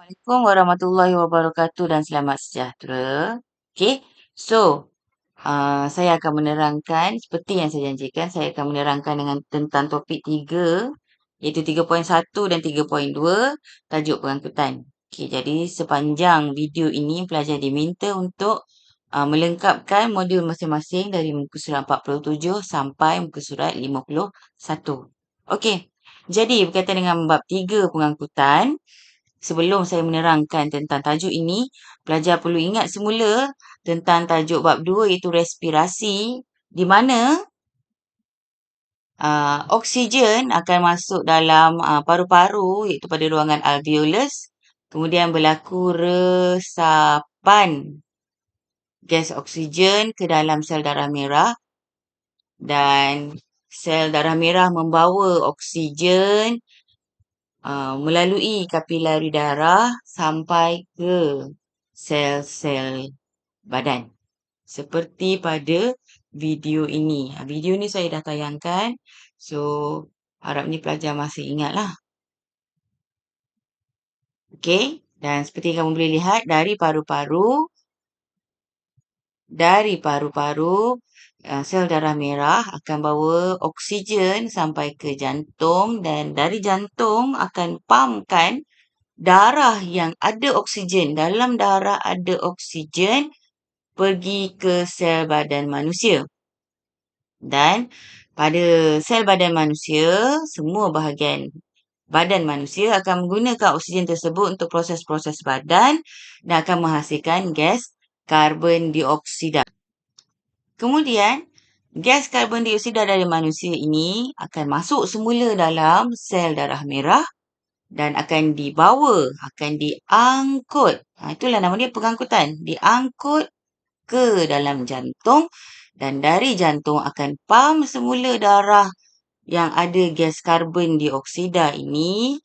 Assalamualaikum warahmatullahi wabarakatuh dan selamat sejahtera. Okay, so uh, saya akan menerangkan seperti yang saya janjikan, saya akan menerangkan dengan tentang topik 3 iaitu 3.1 dan 3.2 tajuk pengangkutan. Okay, jadi sepanjang video ini pelajar diminta untuk uh, melengkapkan modul masing-masing dari muka surat 47 sampai muka surat 51. Okey, jadi berkaitan dengan bab 3 pengangkutan, sebelum saya menerangkan tentang tajuk ini, pelajar perlu ingat semula tentang tajuk bab 2 iaitu respirasi di mana uh, oksigen akan masuk dalam uh, paru-paru iaitu pada ruangan alveolus kemudian berlaku resapan gas oksigen ke dalam sel darah merah dan sel darah merah membawa oksigen uh, melalui kapilari darah sampai ke sel-sel badan. Seperti pada video ini. Ha, video ni saya dah tayangkan. So, harap ni pelajar masih ingatlah. Okey. Dan seperti kamu boleh lihat dari paru-paru. Dari paru-paru sel darah merah akan bawa oksigen sampai ke jantung dan dari jantung akan pumpkan darah yang ada oksigen. Dalam darah ada oksigen pergi ke sel badan manusia. Dan pada sel badan manusia, semua bahagian badan manusia akan menggunakan oksigen tersebut untuk proses-proses badan dan akan menghasilkan gas karbon dioksida. Kemudian, gas karbon dioksida dari manusia ini akan masuk semula dalam sel darah merah dan akan dibawa, akan diangkut. Ha, itulah nama dia pengangkutan. Diangkut ke dalam jantung dan dari jantung akan pam semula darah yang ada gas karbon dioksida ini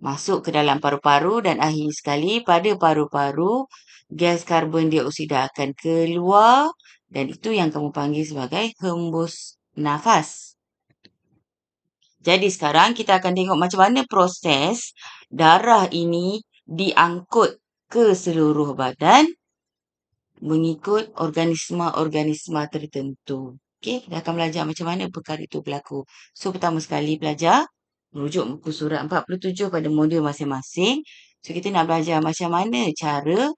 masuk ke dalam paru-paru dan akhir sekali pada paru-paru gas karbon dioksida akan keluar dan itu yang kamu panggil sebagai hembus nafas. Jadi sekarang kita akan tengok macam mana proses darah ini diangkut ke seluruh badan mengikut organisma-organisma tertentu. Okey, kita akan belajar macam mana perkara itu berlaku. So, pertama sekali belajar merujuk buku surat 47 pada modul masing-masing. So, kita nak belajar macam mana cara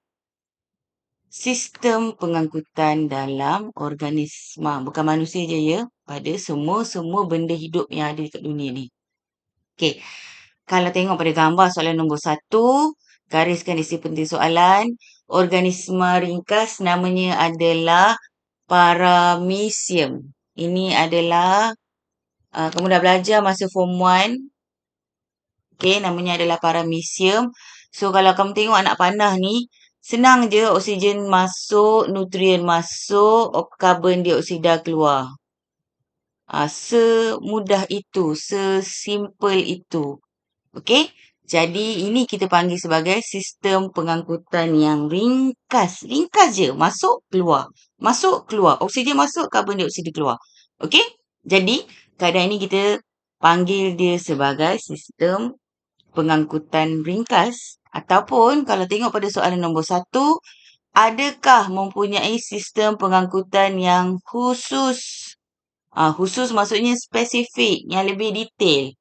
sistem pengangkutan dalam organisma. Bukan manusia je ya. Pada semua-semua benda hidup yang ada dekat dunia ni. Okey. Kalau tengok pada gambar soalan nombor satu, gariskan isi penting soalan. Organisma ringkas namanya adalah paramecium. Ini adalah, uh, kamu dah belajar masa form 1. Okey, namanya adalah paramecium. So, kalau kamu tengok anak panah ni, Senang je oksigen masuk, nutrien masuk, karbon dioksida keluar. Ha, semudah itu, sesimpel itu. Okey? Jadi ini kita panggil sebagai sistem pengangkutan yang ringkas. Ringkas je. Masuk, keluar. Masuk, keluar. Oksigen masuk, karbon dioksida keluar. Okey? Jadi keadaan ini kita panggil dia sebagai sistem pengangkutan ringkas Ataupun kalau tengok pada soalan nombor satu, adakah mempunyai sistem pengangkutan yang khusus? Uh, khusus maksudnya spesifik, yang lebih detail.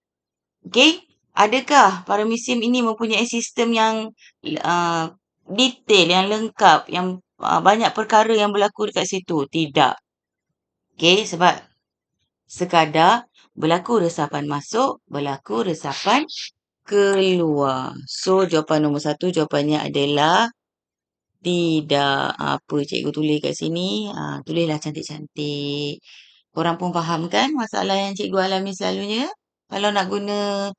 Okay? Adakah paramecium ini mempunyai sistem yang uh, detail, yang lengkap, yang uh, banyak perkara yang berlaku dekat situ? Tidak. Okay, sebab sekadar berlaku resapan masuk, berlaku resapan keluar. So, jawapan nombor satu, jawapannya adalah tidak. Apa cikgu tulis kat sini? Ha, tulislah cantik-cantik. Korang pun faham kan masalah yang cikgu alami selalunya? Kalau nak guna,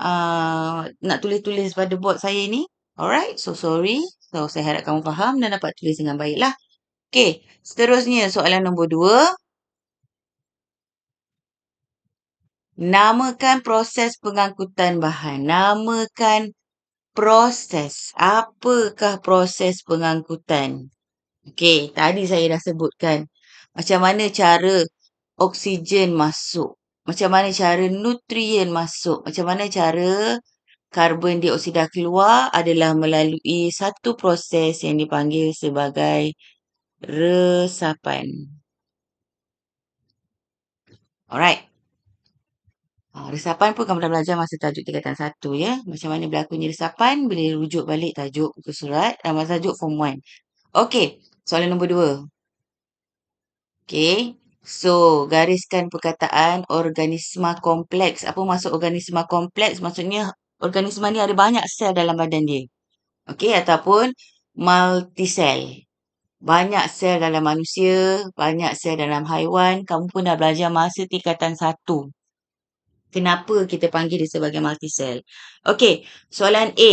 uh, nak tulis-tulis pada board saya ni. Alright, so sorry. So, saya harap kamu faham dan dapat tulis dengan baiklah. Okay, seterusnya soalan nombor dua. Namakan proses pengangkutan bahan. Namakan proses. Apakah proses pengangkutan? Okey, tadi saya dah sebutkan. Macam mana cara oksigen masuk. Macam mana cara nutrien masuk. Macam mana cara karbon dioksida keluar adalah melalui satu proses yang dipanggil sebagai resapan. Alright. Resapan pun kamu dah belajar masa tajuk tingkatan satu ya. Macam mana berlakunya resapan, boleh rujuk balik tajuk buku surat dan masa tajuk form 1. Okey, soalan nombor dua. Okey, so gariskan perkataan organisma kompleks. Apa maksud organisma kompleks? Maksudnya organisma ni ada banyak sel dalam badan dia. Okey, ataupun multisel. Banyak sel dalam manusia, banyak sel dalam haiwan. Kamu pun dah belajar masa tingkatan. Kenapa kita panggil dia sebagai multisel? Okey, soalan A.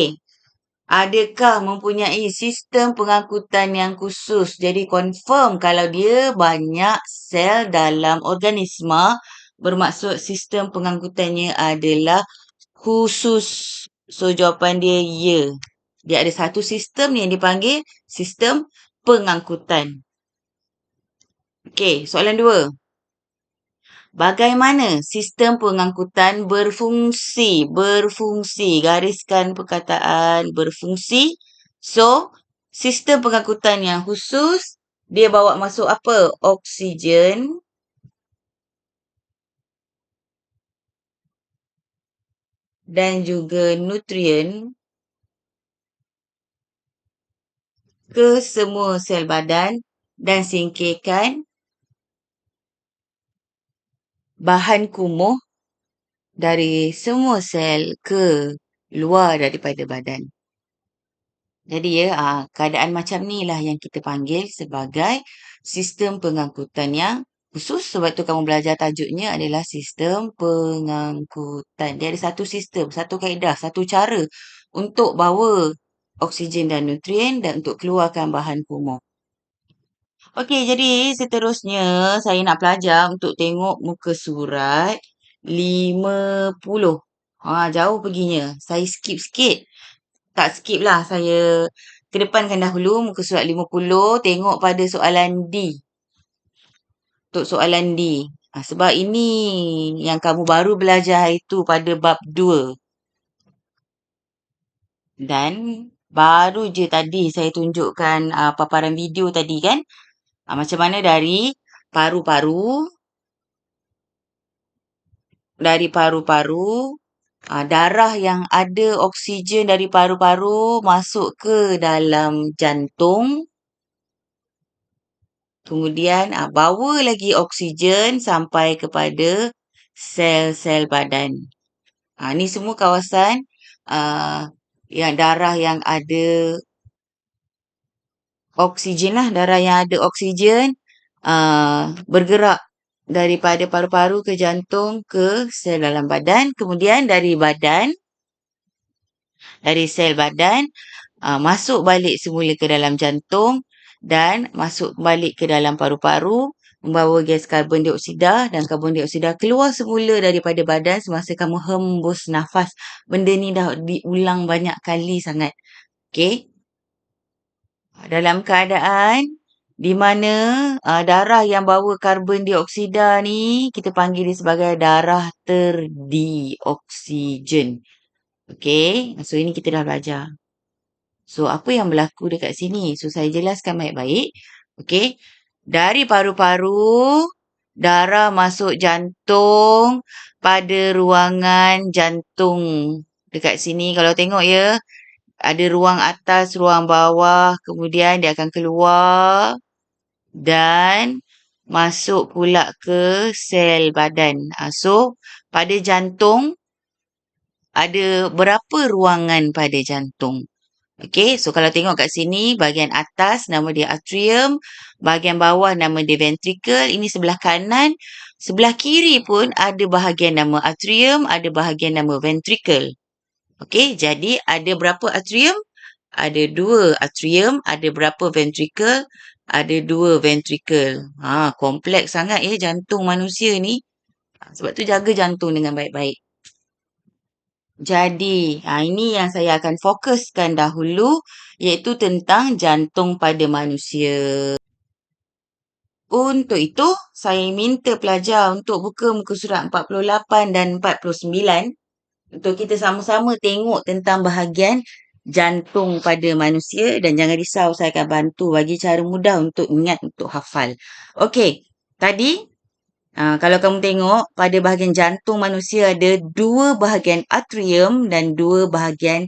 Adakah mempunyai sistem pengangkutan yang khusus? Jadi confirm kalau dia banyak sel dalam organisma bermaksud sistem pengangkutannya adalah khusus. So jawapan dia ya. Dia ada satu sistem yang dipanggil sistem pengangkutan. Okey, soalan dua. Bagaimana sistem pengangkutan berfungsi? Berfungsi. Gariskan perkataan berfungsi. So, sistem pengangkutan yang khusus, dia bawa masuk apa? Oksigen. Dan juga nutrien. ke semua sel badan dan singkirkan bahan kumuh dari semua sel ke luar daripada badan. Jadi ya, aa, keadaan macam ni lah yang kita panggil sebagai sistem pengangkutan yang khusus. Sebab tu kamu belajar tajuknya adalah sistem pengangkutan. Dia ada satu sistem, satu kaedah, satu cara untuk bawa oksigen dan nutrien dan untuk keluarkan bahan kumuh. Okey, jadi seterusnya saya nak pelajar untuk tengok muka surat 50. Ha, jauh perginya. Saya skip sikit. Tak skip lah. Saya kedepankan dahulu muka surat 50. Tengok pada soalan D. Untuk soalan D. Ha, sebab ini yang kamu baru belajar itu pada bab 2. Dan Baru je tadi saya tunjukkan uh, paparan video tadi kan. Uh, macam mana dari paru-paru. Dari paru-paru. Uh, darah yang ada oksigen dari paru-paru masuk ke dalam jantung. Kemudian uh, bawa lagi oksigen sampai kepada sel-sel badan. Uh, ni semua kawasan uh, yang darah yang ada oksigen lah, darah yang ada oksigen uh, bergerak daripada paru-paru ke jantung ke sel dalam badan. Kemudian dari badan, dari sel badan, uh, masuk balik semula ke dalam jantung dan masuk balik ke dalam paru-paru membawa gas karbon dioksida dan karbon dioksida keluar semula daripada badan semasa kamu hembus nafas. Benda ni dah diulang banyak kali sangat. Okay. Dalam keadaan di mana uh, darah yang bawa karbon dioksida ni kita panggil dia sebagai darah terdioksigen. Okay. So ini kita dah belajar. So apa yang berlaku dekat sini? So saya jelaskan baik-baik. Okay dari paru-paru, darah masuk jantung pada ruangan jantung. Dekat sini kalau tengok ya, ada ruang atas, ruang bawah, kemudian dia akan keluar dan masuk pula ke sel badan. Ha, so, pada jantung, ada berapa ruangan pada jantung? Okey, so kalau tengok kat sini, bahagian atas nama dia atrium, bahagian bawah nama dia ventricle, ini sebelah kanan. Sebelah kiri pun ada bahagian nama atrium, ada bahagian nama ventricle. Okey, jadi ada berapa atrium? Ada dua atrium, ada berapa ventricle? Ada dua ventricle. Ha, kompleks sangat ya jantung manusia ni. Ha, sebab tu jaga jantung dengan baik-baik. Jadi, ha, ini yang saya akan fokuskan dahulu iaitu tentang jantung pada manusia. Untuk itu, saya minta pelajar untuk buka muka surat 48 dan 49. Untuk kita sama-sama tengok tentang bahagian jantung pada manusia dan jangan risau saya akan bantu bagi cara mudah untuk ingat untuk hafal. Okey, tadi uh, kalau kamu tengok pada bahagian jantung manusia ada dua bahagian atrium dan dua bahagian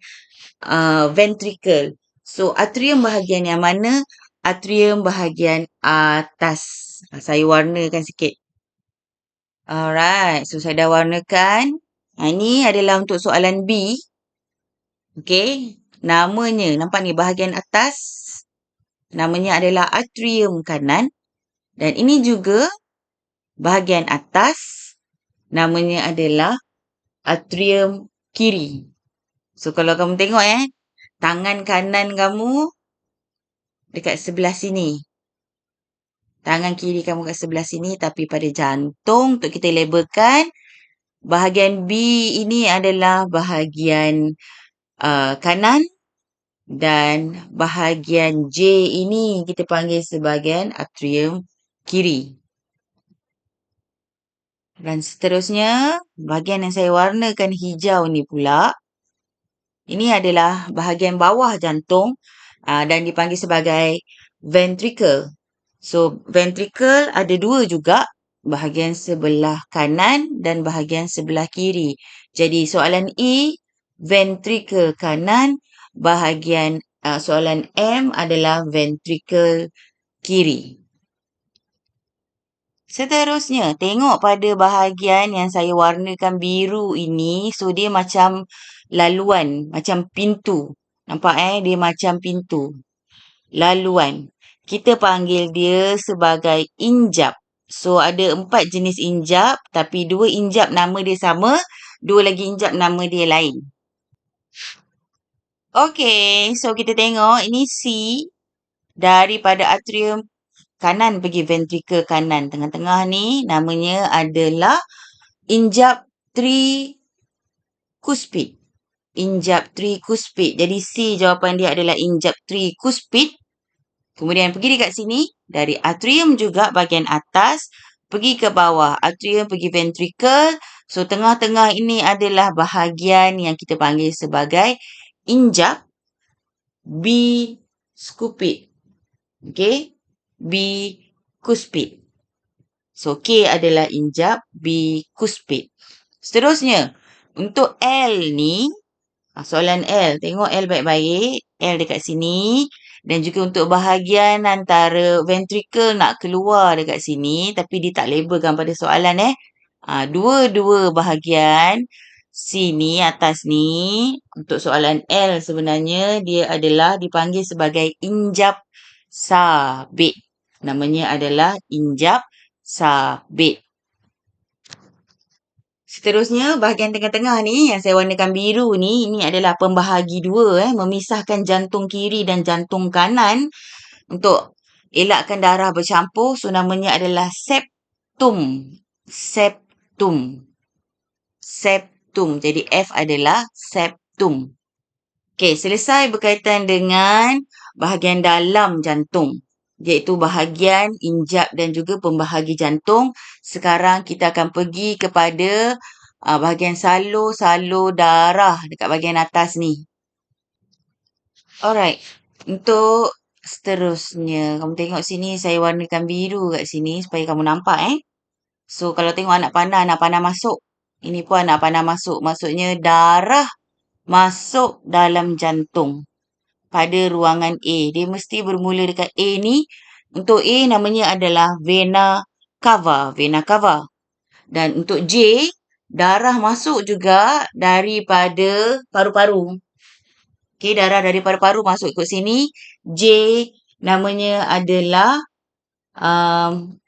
uh, ventricle. So atrium bahagian yang mana? Atrium bahagian atas. Uh, saya warnakan sikit. Alright, so saya dah warnakan. Uh, ini adalah untuk soalan B. Okay, namanya nampak ni bahagian atas namanya adalah atrium kanan dan ini juga bahagian atas namanya adalah atrium kiri. So kalau kamu tengok eh tangan kanan kamu dekat sebelah sini. Tangan kiri kamu kat sebelah sini tapi pada jantung untuk kita labelkan bahagian B ini adalah bahagian uh, kanan dan bahagian J ini kita panggil sebagai atrium kiri. Dan seterusnya, bahagian yang saya warnakan hijau ni pula, ini adalah bahagian bawah jantung uh, dan dipanggil sebagai ventricle. So, ventricle ada dua juga, bahagian sebelah kanan dan bahagian sebelah kiri. Jadi, soalan E, ventricle kanan, bahagian uh, soalan M adalah ventricle kiri. Seterusnya, tengok pada bahagian yang saya warnakan biru ini. So, dia macam laluan, macam pintu. Nampak eh? Dia macam pintu. Laluan. Kita panggil dia sebagai injap. So, ada empat jenis injap. Tapi dua injap nama dia sama. Dua lagi injap nama dia lain. Okay, so kita tengok ini C daripada atrium kanan pergi ventricle kanan. Tengah-tengah ni namanya adalah injap tricuspid. Injap tricuspid. Jadi C jawapan dia adalah injap tricuspid. Kemudian pergi dekat sini. Dari atrium juga bahagian atas. Pergi ke bawah. Atrium pergi ventricle. So tengah-tengah ini adalah bahagian yang kita panggil sebagai injap bicuspid. Okay. Bicuspid. So, K adalah injap bicuspid. Seterusnya, untuk L ni, ah, soalan L. Tengok L baik-baik. L dekat sini. Dan juga untuk bahagian antara ventricle nak keluar dekat sini. Tapi dia tak labelkan pada soalan eh. Ha, dua-dua bahagian sini, atas ni. Untuk soalan L sebenarnya, dia adalah dipanggil sebagai injap sabit. Namanya adalah injap sabit. Seterusnya, bahagian tengah-tengah ni yang saya warnakan biru ni, ini adalah pembahagi dua eh, memisahkan jantung kiri dan jantung kanan untuk elakkan darah bercampur. So, namanya adalah septum. Septum. Septum. Jadi, F adalah septum. Okey, selesai berkaitan dengan bahagian dalam jantung iaitu bahagian injap dan juga pembahagi jantung. Sekarang kita akan pergi kepada uh, bahagian salur-salur darah dekat bahagian atas ni. Alright. Untuk seterusnya, kamu tengok sini saya warnakan biru kat sini supaya kamu nampak eh. So kalau tengok anak panah, anak panah masuk. Ini pun anak panah masuk. Maksudnya darah masuk dalam jantung pada ruangan A. Dia mesti bermula dekat A ni. Untuk A namanya adalah vena cava. Vena cava. Dan untuk J, darah masuk juga daripada paru-paru. Okay, darah dari paru-paru masuk ikut sini. J namanya adalah um,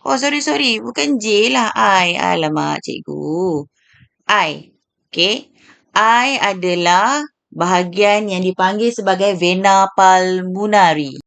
Oh, sorry, sorry. Bukan J lah. I. Alamak, cikgu. I. Okay. I adalah bahagian yang dipanggil sebagai vena pulmonari.